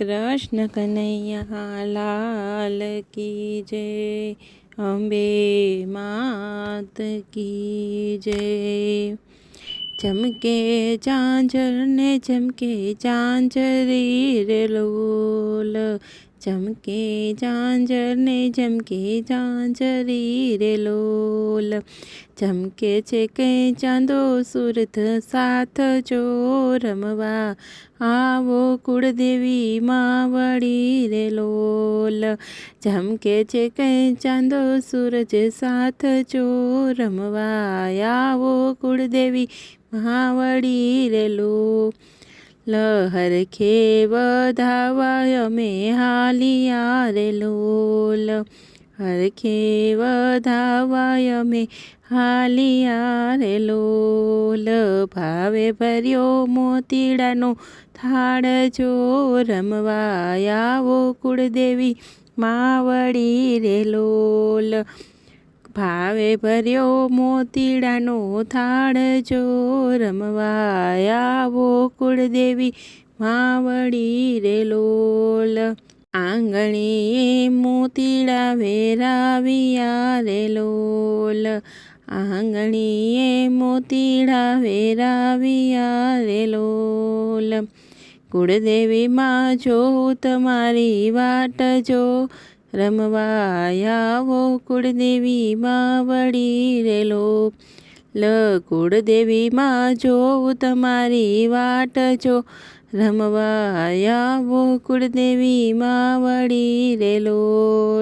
કૃષ્ણ કનૈયા, લાલ કી જય, અંબે માત કી જય. ચમકે ચાંચર ને ચમકે ચાંચરી રે લોલ ચમકે ચાંચર ને ચમકે ચાંચરી રે લોલ. ચમકે છે કે ચાંદો સુરત સાથ જો રમવા. આવો કુળદેવી માવડી રે લોલ. ઝમકે છે કંઈ ચાંદો સૂરજ સાથ જો રમવા. આવો કુળદેવી માવડી રે લો લહર ખેવ ધાવાય અમે હાલિયા રે લોલ હર ખેવ ધાવાય અમે હાલિયા રે લોલ ભાવે ભર્યો મોતીડાનો થાળ જો રમવા આવો કુળદેવી માવડી રે લોલ ભાવે ભર્યો મોતીડાનો થાળ જો રમવા આવો કુળદેવી માવડી રે લોલ. આંગણીએ મોતીડા વેરાવ્યા રે લોલ. આંગણીએ મોતીડા વેરાવ્યા રે લોલ. કુળદેવીમાં જો તમારી વાટ જો રમવા કુળદેવી માં વળી રેલો લ કુળદેવીમાં જોઉં તમારી વાટ જો રમવાયાવો કુળદેવી માં વળી રેલો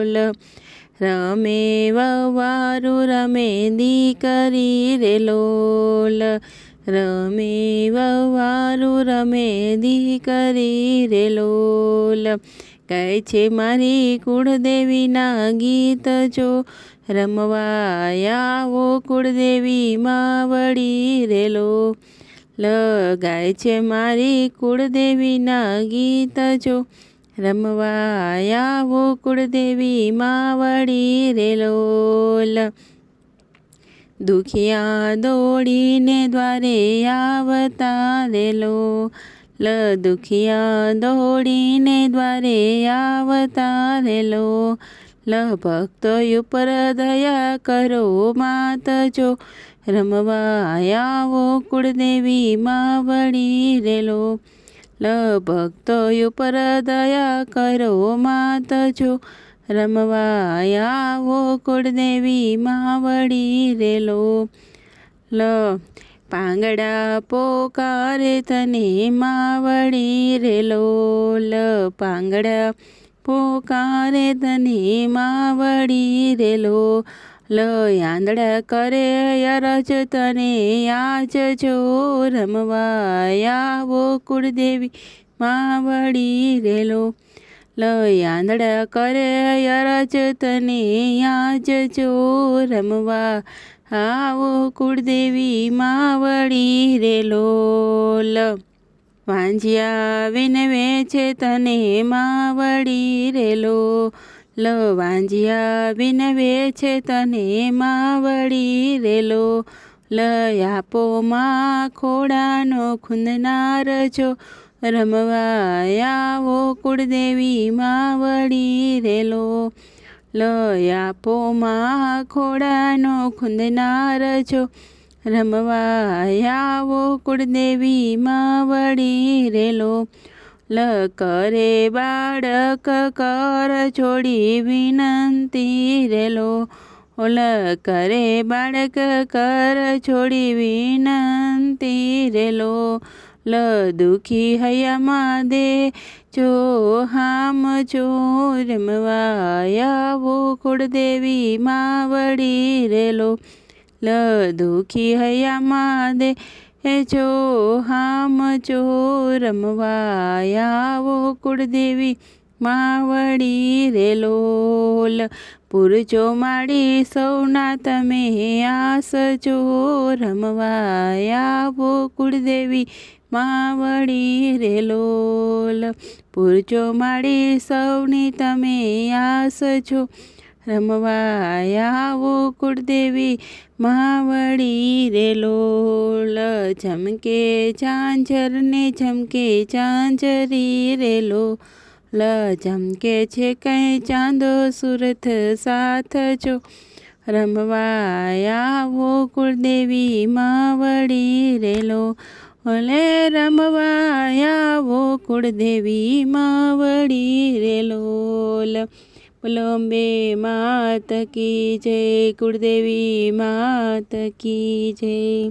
લ રમે વવારું રમે દીકરી રેલોલ રમે વવારું રમે દીકરી રેલોલ કહે છે મારી કુળદેવીના ગીત જો રમવા આવો કુળદેવી માવડી રેલો. લગાય છે મારી કુળદેવીના ગીત જો રમવા આવો કુળદેવી માવડી લ દુખિયા દોડીને દ્વારે આવતા રેલો. લ દુખિયા દોડીને દ્વારે આવતા રેલો લ ભક્તો ઉપર દયા કરો માત જો રમવા આવો કુળદેવી માવડી રેલો લ ભક્તો ઉપર દયા કરો માત જો રમવા આવો કુળદેવી માવડી રેલો લ પાંગડા પોકારે તને માવડી રે લોલ પાંગડા પોકારે તને માવડી રેલો લ આંદડા કરે અરજ તને આજ જો રમવા આવો કુળદેવી માવડી રેલો લ આંદડા કરે અરજ તને આજ જો રમવા આવો કુળદેવી માવડી રેલોલ વાંજિયા વિનવે છે તને માવડી રેલો લ વાંજિયા વિનવે છે તને માવડી રેલો લ આપો માં ખોડાનો ખૂંદનાર જો રમવા આવો કુળદેવી વળી રેલો લ આપો માં ખોડાનો ખૂંદનાર છો. રમવા આવો કુળદેવી વળી રેલો. લ કરે બાળક કર છોડી વિનંતી રેલો. ઓલ કરે બાળક કર છોડી વિનંતી રેલો. લ દુખી હૈયામાં દે જો હામ જો રમવા આવો માં વળી રેલો લ દુખી હૈયામાં દે હે જો હામ જો રમવા આવો કુળદેવી માવડી રેલોલ પૂરજો માડી સૌના તમે આસ જો રમવા આવો કુળદેવી માવડી રેલોલ પૂરજો માડી સૌની તમે આસ છો. રમવા આવો કુળદેવી માવડી રે લોલ. ઝમકે ઝાંઝર ને ઝમકે ઝાંઝરી રે લો લ ચમકે છે કંઈ ચાંદો સુરત સાથ છો. રમવા આવો કુળદેવી માવડી રેલો ઓલે રમવા આવો કુળદેવી માવડી રે લોલ. અંબે માત કી જય, કુળદેવી માત કી જય.